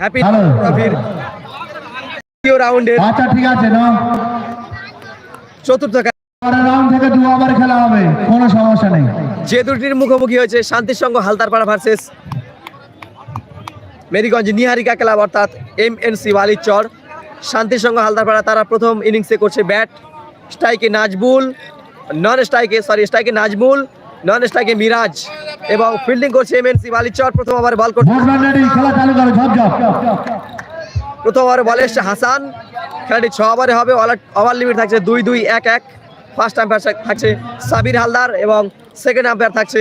Happy Hello. ট্রফির দ্বিতীয় রাউন্ডের আচ্ছা ঠিক আছে না চতুর্থ রাউন্ড থেকে দু ওভার খেলা হবে কোনো সমস্যা নেই। যে দুটির মুখোমুখি হয়েছে শান্তির সঙ্গ হালদারপাড়া ভার্সেস মেরিগঞ্জ নিহারিকা ক্লাব অর্থাৎ এম এন সি বালিচর। শান্তির সঙ্গ হালদারপাড়া তারা প্রথম ইনিংসে করছে ব্যাট স্ট্রাইকে নাজবুল নন স্ট্রাইকে সরি স্ট্রাইকে নাজমুল নন স্ট্রাইকে মিরাজ এবং ফিল্ডিং করছে এম এন সি বালিচর প্রথম ওভারে বল করছে। প্রথম ওভারে বলে এসছে হাসান। খেলাটি ছ ওভারে হবে ওভার লিমিট থাকছে দুই দুই এক এক। ফার্স্ট আম্পায়ার থাকছে সাবির হালদার এবং সেকেন্ড আম্পায়ার থাকছে।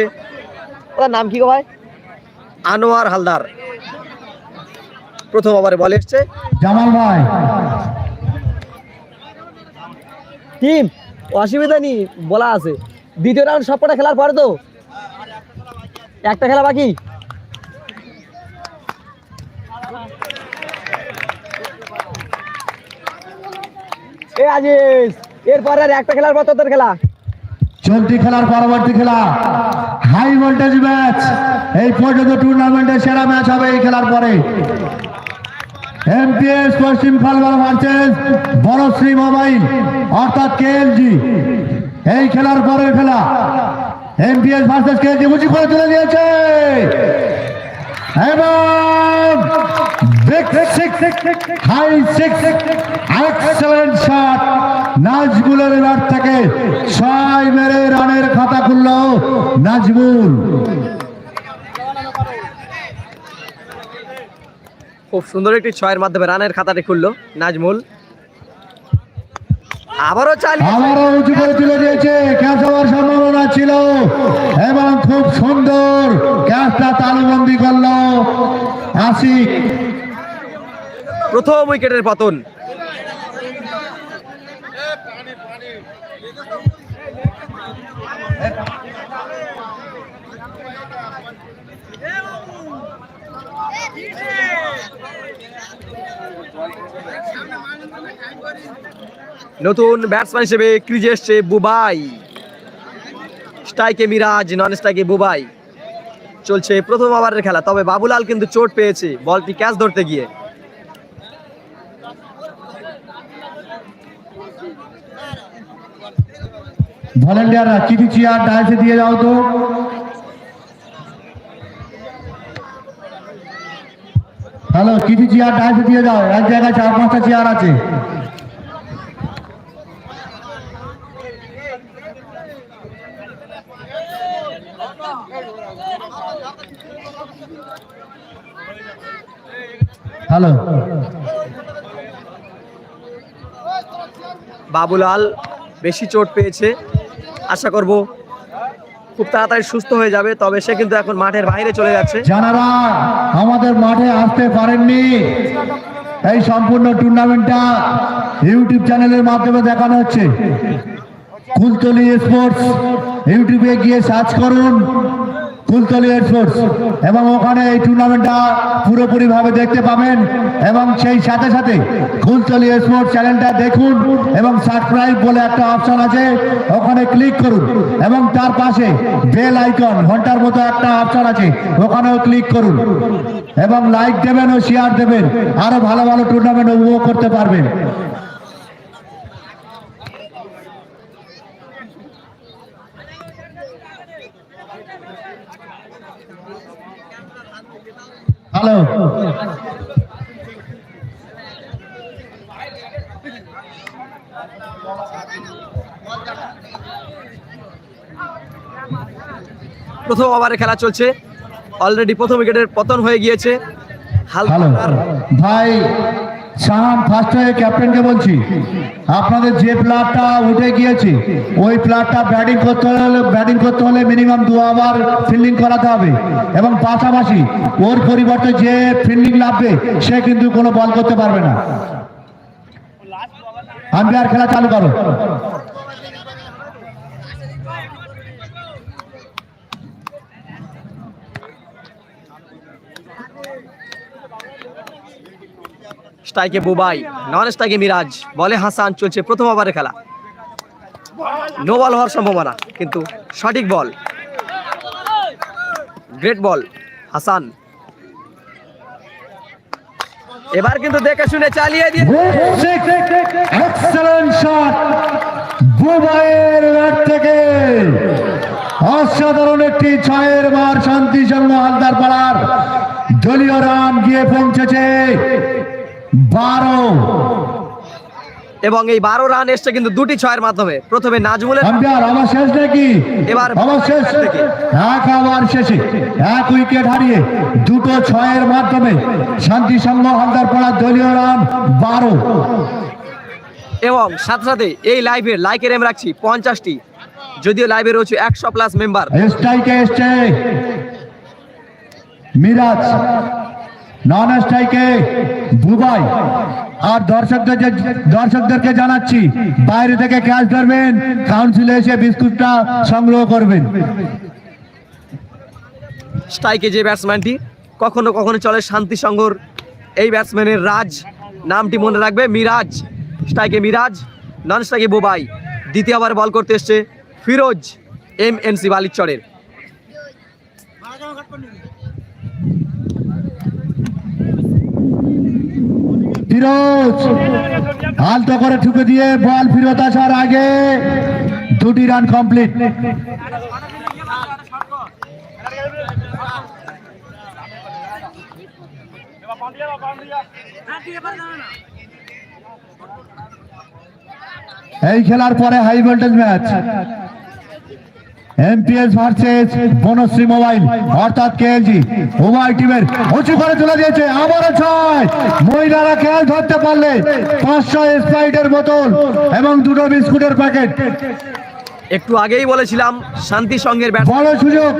ওর নাম কি গো ভাই? আনোয়ার হালদার। প্রথম ওভারে বলে এসছে। জামাল ভাই। টিম অসুবিধা নেই বলা আছে। দ্বিতীয় রাউন্ড সবকটা খেলার পরে তো? একটা খেলা বাকি? এ আজিজ, এরপরে আর একটা খেলার পর তোদের খেলা। চলতি খেলার পরবর্তী খেলা। হাই ভোল্টেজ ম্যাচ এই পর্যন্ত টুর্নামেন্টের সেরা ম্যাচ হবে এই খেলার পরে। এমপিএস পশ্চিম খালবার ভার্সেস বড়শ্রী মোবাইল অর্থাৎ কেএলজি এই খেলার পরের খেলা। এমপিএস ভার্সেস কেএলজি উঁচু করে তুলে দিয়েছে এবং সিক্স নাজমুলের মেরে রানের খাতা খুলল নাজমুল। খুব সুন্দর একটি ছয়ের মাধ্যমে রানের খাতাটি খুললো নাজমুল। আবারও চালিয়ে আবারও উঁচু করে তুলে দিয়েছে। ক্যাচ হওয়ার সম্ভাবনা ছিল। এবং খুব সুন্দর ক্যাচটা তালুবন্দি করল। আশিক। প্রথম উইকেটের পতন। নতুন ব্যাটসম্যান হিসেবে ক্রিজে এসছে বুবাই। স্ট্রাইকে মিরাজ নন স্ট্রাইকে বুবাই। চলছে প্রথম ওভারের খেলা, তবে বাবুলাল কিন্তু চোট পেয়েছে, বলটি ক্যাচ ধরতে গিয়ে। ভলেন্টিয়াররা চিঠি চেয়ার ডাইসে দিয়ে যাও তো। হ্যালো চিঠি চেয়ার ডাইসে দিয়ে যাও। এক জায়গায় চার পাঁচটা চেয়ার আছে হ্যালো বাবুলাল বেশি চোট পেয়েছে। আশা করব খুব তাড়াতাড়ি সুস্থ হয়ে যাবে, তবে সে কিন্তু এখন মাঠের বাইরে চলে যাচ্ছে। যারা আমাদের মাঠে আসতে পারেননি। এই সম্পূর্ণ টুর্নামেন্টটা ইউটিউব চ্যানেলের মাধ্যমে দেখানো হচ্ছে। কুলতলি স্পোর্টস ইউটিউবে গিয়ে সার্চ করুন। কুলতলি স্পোর্টস এবং ওখানে এই টুর্নামেন্টটা পুরোপুরি ভাবে দেখতে পাবেন এবং সেই সাথে সাথে কুলতলি স্পোর্টস চ্যানেলটা দেখুন এবং সাবস্ক্রাইব বলে একটা অপশন আছে, ওখানে ক্লিক করুন এবং তার পাশে বেল আইকন, ঘণ্টার মতো একটা অপশন আছে, ওখানেও ক্লিক করুন এবং লাইক দেবেন ও শেয়ার দেবেন, আরও ভালো ভালো টুর্নামেন্ট উপভোগ করতে পারবেন। হ্যালো প্রথম ওভারে খেলা চলছে। অলরেডি প্রথম উইকেটের পতন হয়ে গিয়েছে। হালকা ভাই শাহান ফার্স্ট হয়ে ক্যাপ্টেনকে বলছি, আপনাদের যে প্লেয়ারটা উঠে গিয়েছে, ওই প্লেয়ারটা ব্যাটিং করতে হলে ব্যাটিং করতে হলে মিনিমাম দু ওভার ফিল্ডিং করাতে হবে। এবং পাশাপাশি ওর পরিবর্তে যে ফিল্ডিং লাগবে, সে কিন্তু কোনো বল করতে পারবে না। আম্পায়ার খেলা চালু করো। স্ট্রাইকে বুবাই, নন স্ট্রাইকে মিরাজ, বলে হাসান চলছে প্রথম ওভারে খেলা। নো বল হওয়ার সম্ভাবনা, কিন্তু সঠিক বল গ্রেট বল হাসান। এবার কিন্তু দেখে শুনে চালিয়ে দিয়ে বুবাইয়ের থেকে। অসাধারণ একটি ছয়ের মার শান্তি সংঘ হালদার পাড়ার দলীয় রান গিয়ে পৌঁছেছে। বারো। এবং এই বারো রান এসছে কিন্তু দুটি ছয়ের মাধ্যমে। প্রথমে নাজমুলের আমার শেষ নাকি এবার আমার শেষ থেকে। এক আবার শেষে এক উইকেট হারিয়ে দুটো ছয়ের মাধ্যমে শান্তি সংঘ হালদার পাড়ার দলীয় রান বারো। এবং সাথে সাথে এই লাইভের লাইকের এম রাখছি পঞ্চাশটি। যদিও লাইভে রয়েছে একশো প্লাস মেম্বার মিরাজ নন স্ট্রাইকে দুবাই। আর দর্শকদের দর্শকদেরকে জানাচ্ছি, বাইরে থেকে ক্যাচ ধরবেন কাউন্সিলে এসে বিস্কুটটা সংগ্রহ করবেন। স্ট্রাইকে যে ব্যাটসম্যানটি কখনো কখনো চলে শান্তি সংঘর। এই ব্যাটসম্যানের রাজ, নামটি মনে রাখবে মিরাজ। স্ট্রাইকে মিরাজ নন স্ট্রাইকে বোবাই। দ্বিতীয়বার বল করতে এসছে ফিরোজ এম এন সি বালিচরের। ফিরোজ। আলতো করে ঠুকে দিয়ে বল ফিরত আসার আগে দুটি রান কমপ্লিট। এই খেলার পরে high voltage match. MPS versus Banashree mobile অর্থাৎ কেএলজি উভয় টিমের উঁচু করে তুলে দিয়েছে। আবারও ছয়। মহিলারা খেয়াল ধরতে পারলে পাঁচশো স্প্রাইটের বোতল এবং দুটো বিস্কুটের প্যাকেট একটু আগেই বলেছিলাম শান্তি সঙ্গের ব্যাটস বড় সুযোগ।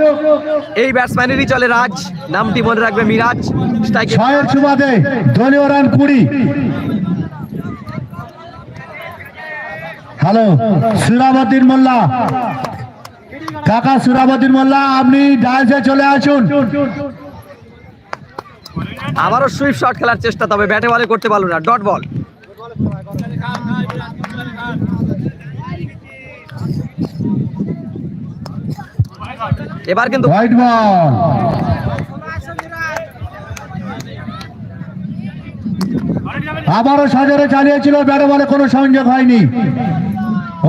এই ব্যাটসম্যানেরই চলে রাজ। নামটি মনে রাখবে মিরাজ। ছয়ের সুবাদে দলীয় রান কুড়ি। হ্যালো সুরাবদ্দিন মোল্লা। কাকা সুরাবদ্দিন মোল্লা আপনি ডায়াসে চলে আসুন। আবারও সুইপ শট খেলার চেষ্টা তবে ব্যাটে বলে করতে পারল না। ডট বল এবার কিন্তু হোয়াইট বল আবারও সাজারে চালিয়েছিল ব্যাটে বলে কোনো সংযোগ হয়নি।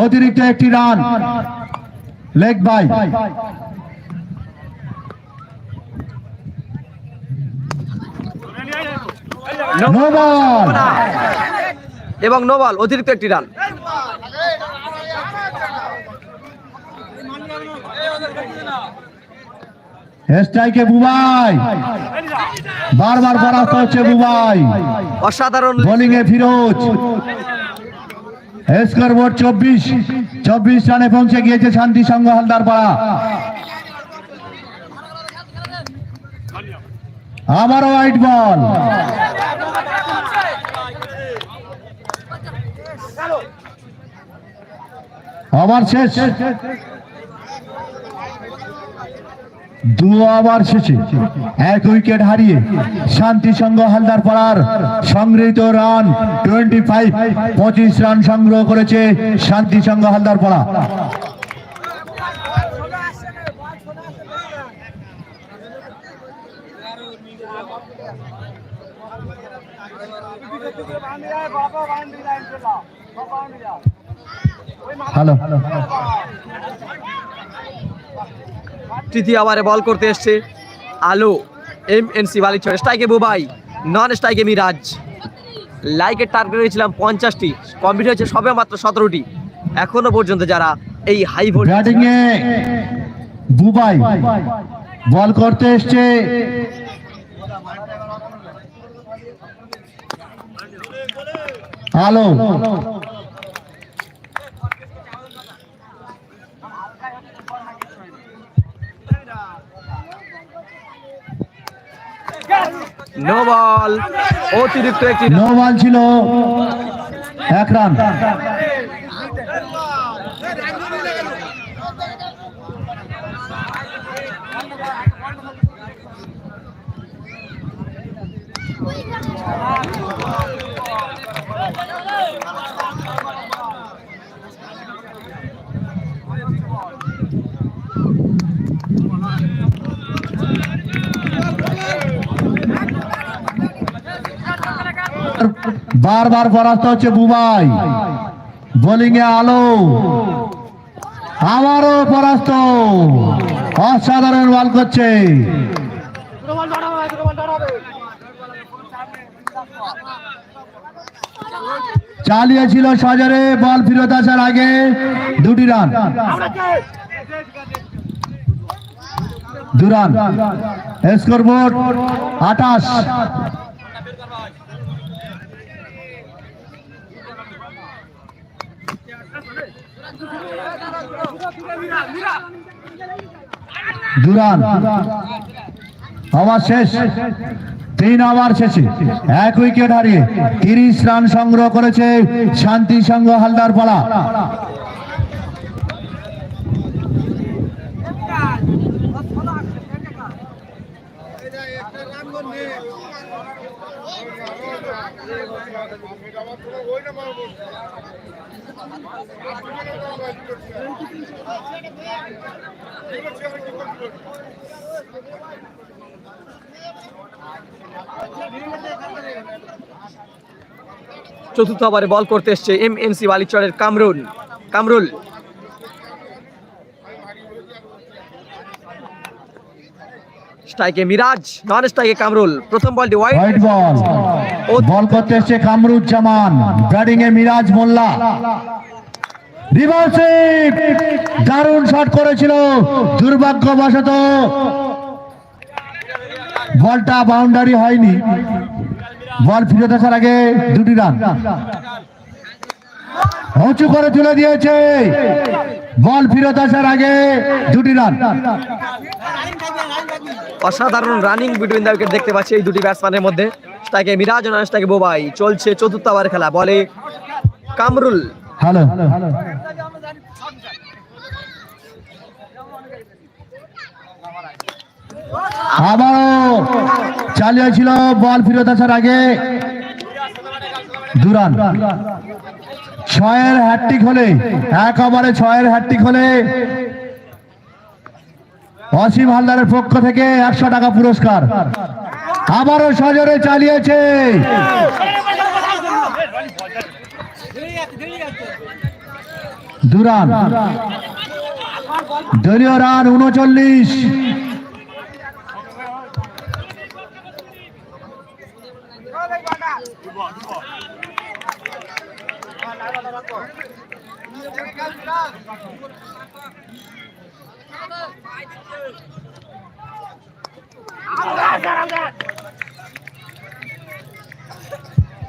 অতিরিক্ত একটি রান লেগ বাই। এবং নো বল অতিরিক্ত একটি রান। স্ট্রাইকে বুবাই। বারবার পরাস্ত হচ্ছে বুবাই। অসাধারণ বোলিং এ ফিরোজ। স্কোর বোর্ড চব্বিশ। চব্বিশ রানে পৌঁছে গিয়েছে শান্তি সংঘ হালদার পাড়া আবারও হোয়াইট বল আবার শেষ। দু ওভার শেষে এক উইকেট হারিয়ে শান্তি সংঘ হালদার পাড়ার সংগৃহীত রান টোয়েন্টি ফাইভ পঁচিশ রান সংগ্রহ করেছে শান্তি সংঘ হালদার পাড়া। হ্যালো। তৃতীয় ওভারে বল করতে এসছে আলো এম এন সি বালিচর। স্ট্রাইকে বুবাই নন স্ট্রাইকে মিরাজ। লাইকের টার্গেট রয়েছিলাম পঞ্চাশটি। কমপ্লিট হয়েছে সবে মাত্র সতেরোটি। এখনও পর্যন্ত যারা এই হাই ভোল্টেজ বুবাই বল করতে এসছে। আলো। নো বল অতিরিক্ত একটি নো বল ছিল। এক রান বারবার পরাস্ত হচ্ছে বুবাই। বোলিং এ আলো। আবারও পরাস্ত। অসাধারণ বল করছে। চালিয়েছিল সজরে বল ফিরত আসার আগে দুটি রান দুরান স্কোর বোর্ড আঠাশ। দুরান। ওভার শেষ। তিন ওভার শেষে। এক উইকেট হারিয়ে তিরিশ রান সংগ্রহ করেছে শান্তি সংঘ হালদার পাড়া চতুর্থ ওভারে বল করতে এসছে এম এন সি বালিচরের কামরুল। কামরুল। স্ট্রাইকে মিরাজ নন স্ট্রাইকে কামরুল। প্রথম বলটি হোয়াইট বল বল করতে এসছে কামরুজ্জামান ব্যাটিং এ মিরাজ মোল্লা। দারুণ শট করেছিল, দুর্ভাগ্যবশত বলটা বাউন্ডারি হয়নি। বল ফিরত আসার আগে দুটি রান। উঁচু করে তুলে দিয়েছে। বল ফিরত আসার আগে দুটি রান। অসাধারণ রানিং বিটুইন উইকেট দেখতে পাচ্ছি এই দুটি ব্যাটসম্যানের মধ্যে। স্ট্রাইকে মিরাজ স্ট্রাইকে বোবাই। চলছে চতুর্থ ওভারের খেলা, বলে কামরুল। হ্যালো। এক ওভারে ছয়ের অসীম হালদারের পক্ষ থেকে একশো টাকা পুরস্কার। আবারও সজরে চালিয়েছে। দুরান দলীয় রান উনচল্লিশ।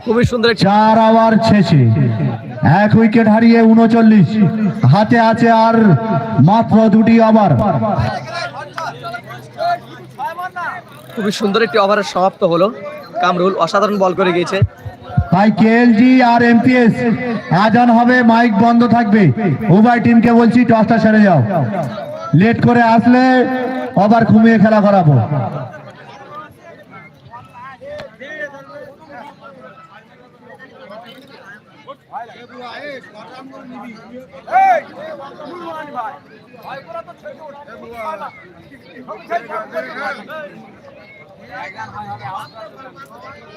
খুবই সুন্দর চার ওভার শেষে এক উইকেট হারিয়ে উনচল্লিশ। হাতে আছে আর মাত্র দুটি ওভার। খুবই সুন্দর একটি ওভারের সমাপ্ত হলো। কামরুল অসাধারণ বল করে গিয়েছে। তাই কেএলজি আর এমপিএস আজান হবে মাইক বন্ধ থাকবে। উভয় টিমকে বলছি টসটা সেরে যাও। লেট করে আসলে ওভার কমিয়ে খেলা করাবো।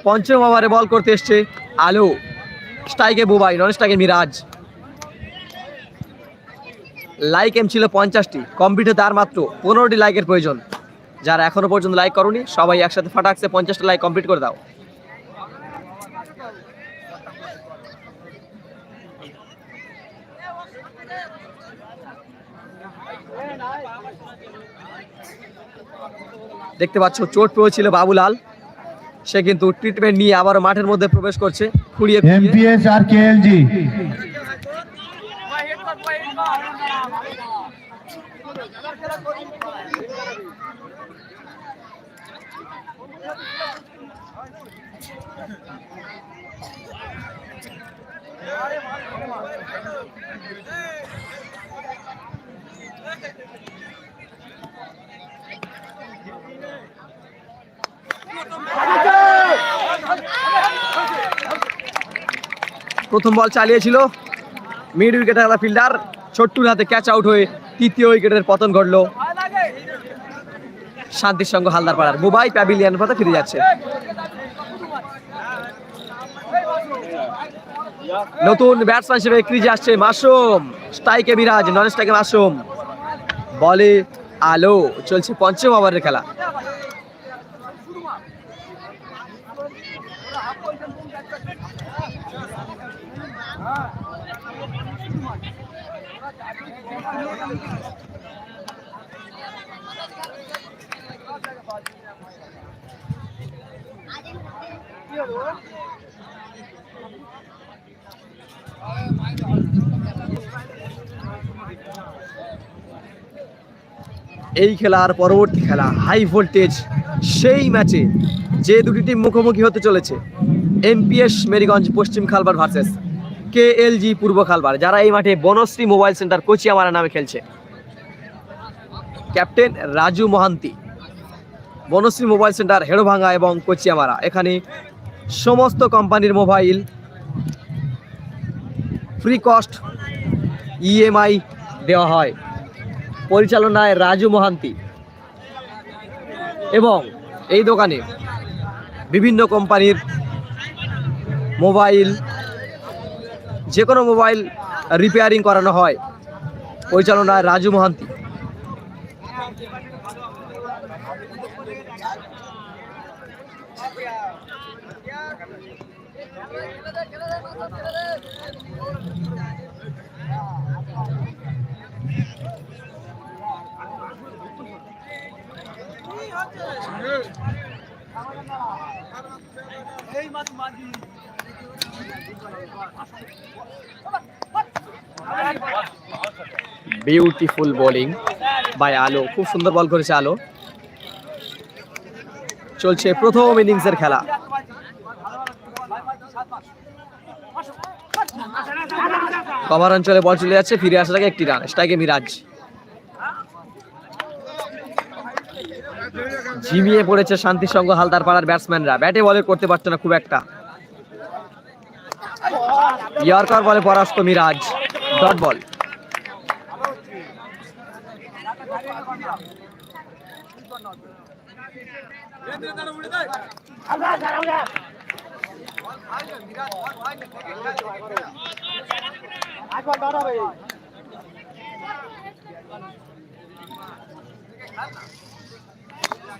পঞ্চম ওভারে বল করতে এসছে আলো। স্ট্রাইকে বুবাই, নন স্ট্রাইকে মিরাজ। লাইক এম ছিল পঞ্চাশটি, কমপ্লিটে তার মাত্র পনেরোটি লাইকের প্রয়োজন। যারা এখনও পর্যন্ত লাইক করনি, সবাই একসাথে ফাটাকছে পঞ্চাশটা লাইক কমপ্লিট করে দাও। দেখতে পাচ্ছ, চোট পেয়েছিল বাবুলাল সে কিন্তু ট্রিটমেন্ট নিয়ে আবার মাঠের মধ্যে প্রবেশ করছে, খুঁড়িয়ে। এমপিএস আর কেএলজি প্রথম বল চালিয়েছিল। মিড উইকেটে খেলা ফিল্ডার। ছোট্টুর হাতে ক্যাচ আউট হয়ে তৃতীয় উইকেটের পতন ঘটলো। শান্তির সঙ্গ হালদার পাড়ার মুবাই প্যাভিলিয়ন পথে ফিরে যাচ্ছে। নতুন ব্যাটসম্যান হিসেবে ক্রিজে আসছে মাসুম। স্ট্রাইকে মিরাজ নন স্ট্রাইকে মাসুম। বলে আলো, চলছে পঞ্চম ওভারের খেলা। এই খেলার পরবর্তী খেলা হাই ভোল্টেজ সেই ম্যাচে যে দুটি টিম মুখোমুখি হতে চলেছে এমপিএস মেরিগঞ্জ পশ্চিম খালবার ভার্সেস কে এল জি পূর্ব খালবার, যারা এই মাঠে বনশ্রী মোবাইল সেন্টার কোচিয়ামারা নামে খেলছে। Captain Raju Mahanti, Banashree mobile centre Herobhanga এবং কোচিয়ামারা, এখানে সমস্ত কোম্পানির মোবাইল ফ্রি কস্ট ইএমআই দেওয়া হয়। পরিচালনায় রাজু মহান্তি। এবং এই দোকানে বিভিন্ন কোম্পানির মোবাইল যে কোনো মোবাইল রিপেয়ারিং করানো হয়। পরিচালনায় Raju Mahanti. Beautiful bowling by আলো খুব সুন্দর বল করেছে আলো চলছে প্রথম ইনিংসের খেলা। কভার অঞ্চলে বল চলে যাচ্ছে, ফিরে আসার আগে একটি রান স্ট্রাইকে মিরাজ। ঝিমিয়ে পড়েছে শান্তি সঙ্গ হালদার পাড়ার ব্যাটসম্যানরা। ব্যাটে বলে করতে পারছে না খুব একটা। ইয়র্কার বলে পরাস্ত Miraj. Dot ball.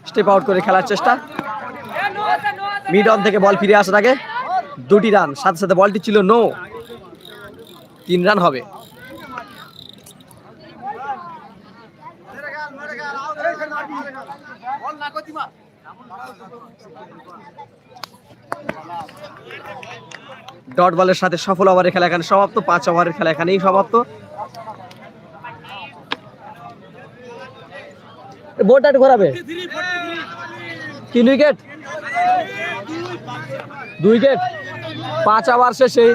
Step out করে খেলার চেষ্টা। মিড অন থেকে বল ফিরে আসার আগে দুটি রান সাথে সাথে বলটি ছিল নো তিন রান হবে। ডট বলের সাথে সফল ওভারের খেলা এখানে সমাপ্ত, পাঁচ ওভারের খেলা এখানেই সমাপ্ত। বোর্ডটা ঘোরাবে? তিন উইকেট দুই উইকেট পাঁচ ওভার শেষে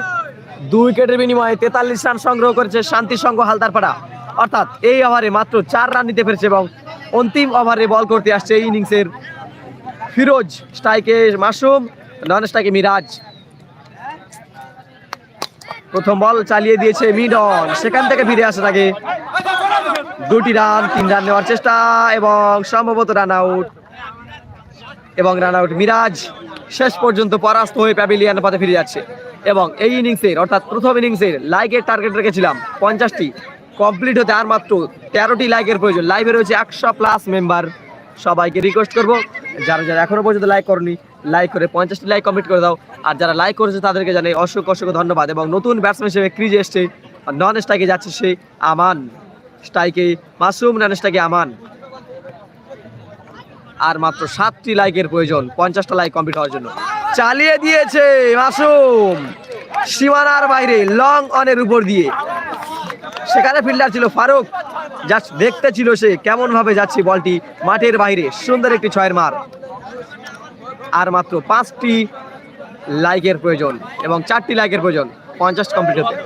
দুই উইকেটের বিনিময়ে তেতাল্লিশ রান সংগ্রহ করেছে শান্তি সংঘ হালদারপাড়া। অর্থাৎ এই ওভারে মাত্র চার রান নিতে পেরেছে এবং অন্তিম ওভারে বল করতে আসছে এই ইনিংসের ফিরোজ স্ট্রাইকে মাসুম নন স্ট্রাইকে মিরাজ। প্রথম বল চালিয়ে দিয়েছে মিডন। সেখান থেকে ফিরে আসার আগে দুটি রান, তিন রান নেওয়ার চেষ্টা এবং সম্ভবত রান আউট এবং রান আউট মিরাজ শেষ পর্যন্ত পরাস্ত হয়ে প্যাভিলিয়ান পথে ফিরে যাচ্ছে। এবং এই ইনিংসের অর্থাৎ প্রথম ইনিংসের লাইকের টার্গেট রেখেছিলাম পঞ্চাশটি। কমপ্লিট হতে আর মাত্র তেরোটি লাইকের প্রয়োজন। লাইভে রয়েছে একশো প্লাস মেম্বার সবাইকে রিকোয়েস্ট করব, যারা যারা এখনও পর্যন্ত লাইক করনি লাইক করে পঞ্চাশটি লাইক কমপ্লিট করে দাও। আর যারা লাইক করেছে তাদেরকে জানাই অসংখ্য অসংখ্য ধন্যবাদ। এবং নতুন ব্যাটসম্যান হিসেবে ক্রিজে এসছে নন স্ট্রাইকে যাচ্ছে সে আমান। স্ট্রাইকে মাসুম নন আমান। আর মাত্র সাতটি লাইকের প্রয়োজন, পঞ্চাশটা লাইক কমপ্লিট হওয়ার জন্য। চালিয়ে দিয়েছে মাসুম সীমানার বাইরে, লং অনের উপর দিয়ে। সেখানে ফিল্ডার ছিল ফারুক। জাস্ট দেখতে ছিল সে কেমন ভাবে যাচ্ছে বলটি মাঠের বাইরে, সুন্দর একটি ছয়ের মার। আর মাত্র পাঁচটি লাইকের প্রয়োজন এবং চারটি লাইকের প্রয়োজন, পঞ্চাশ কমপ্লিট হতে।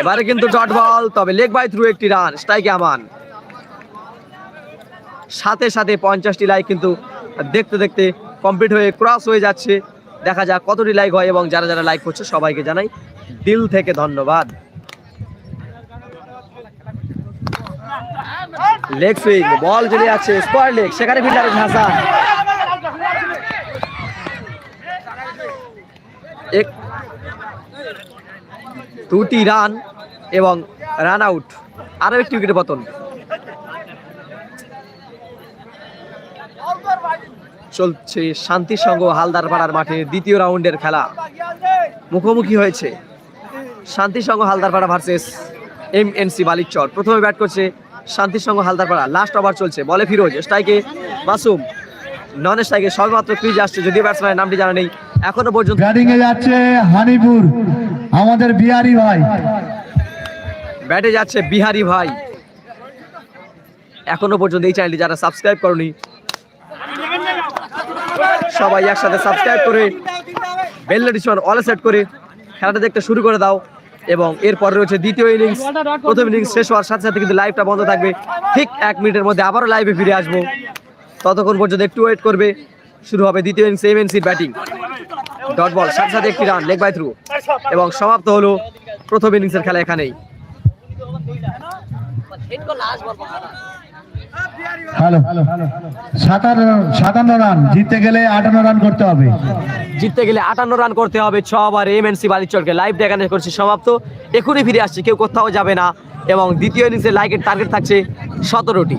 এবারে কিন্তু ডট বল, তবে লেগ বাই থ্রু একটি রান, স্ট্রাইকে আমান। সাথে সাথে পঞ্চাশটি লাইক কিন্তু দেখতে দেখতে কমপ্লিট হয়ে ক্রস হয়ে যাচ্ছে। দেখা যাক কতটি লাইক হয় এবং যারা যারা লাইক করছে সবাইকে জানাই দিল থেকে ধন্যবাদ। লেগ সুইং বল চলে যাচ্ছে স্কোয়ার লেগ সেখানে ফিল্ডার হাসান এক দুটি রান এবং রান আউট। আরও একটি উইকেটে পতন। চলছে শান্তি সংঘ হালদার পাড়ার মাঠে দ্বিতীয় রাউন্ডের খেলা। মুখোমুখি হয়েছে শান্তি সংঘ Haldarpara versus M N C Balichar. প্রথমে ব্যাট করছে শান্তি সংঘ হালদারপাড়া। লাস্ট ওভার চলছে। বলে ফিরোজ, স্ট্রাইকে মাসুম। নন স্ট্রাইকে সবেমাত্র ক্রিজ আসছে যদিও ব্যাটসম্যানের নামটি জানা নেই। এখনও পর্যন্ত ব্যাটিং এ যাচ্ছে হানিপুর আমাদের বিহারি ভাই। ব্যাটে যাচ্ছে বিহারি ভাই। এখনও পর্যন্ত এই চ্যানেলটি যারা সাবস্ক্রাইব করনি সবাই একসাথে সাবস্ক্রাইব করে বেল নোটিফিকেশন অল সেট করে খেলাটা দেখতে শুরু করে দাও। এবং এরপরে রয়েছে দ্বিতীয় ইনিংস প্রথম ইনিংস শেষ হওয়ার সাথে সাথে কিন্তু লাইভটা বন্ধ থাকবে। ঠিক এক মিনিটের মধ্যে আবারও লাইভে ফিরে আসব। ততক্ষণ পর্যন্ত একটু ওয়েট করবে। শুরু হবে দ্বিতীয় ইনিংস এমএনসির ব্যাটিং ডট বল সাথে সাথে একটি রান লেগ বাই থ্রু এবং সমাপ্ত হলো প্রথম ইনিংসের খেলা এখানেই। হ্যালো সাতান্ন সাতান্ন রান জিততে গেলে আটান্ন রান করতে হবে। জিততে গেলে আটান্ন রান করতে হবে ছ ওভার এমএনসি বালিচরকে। লাইভ দেখানো করছি সমাপ্ত। এখনই ফিরে আসছে কেউ কোথাও যাবে না। এবং দ্বিতীয় ইনিংসে লাইকের টার্গেট থাকছে সতেরোটি।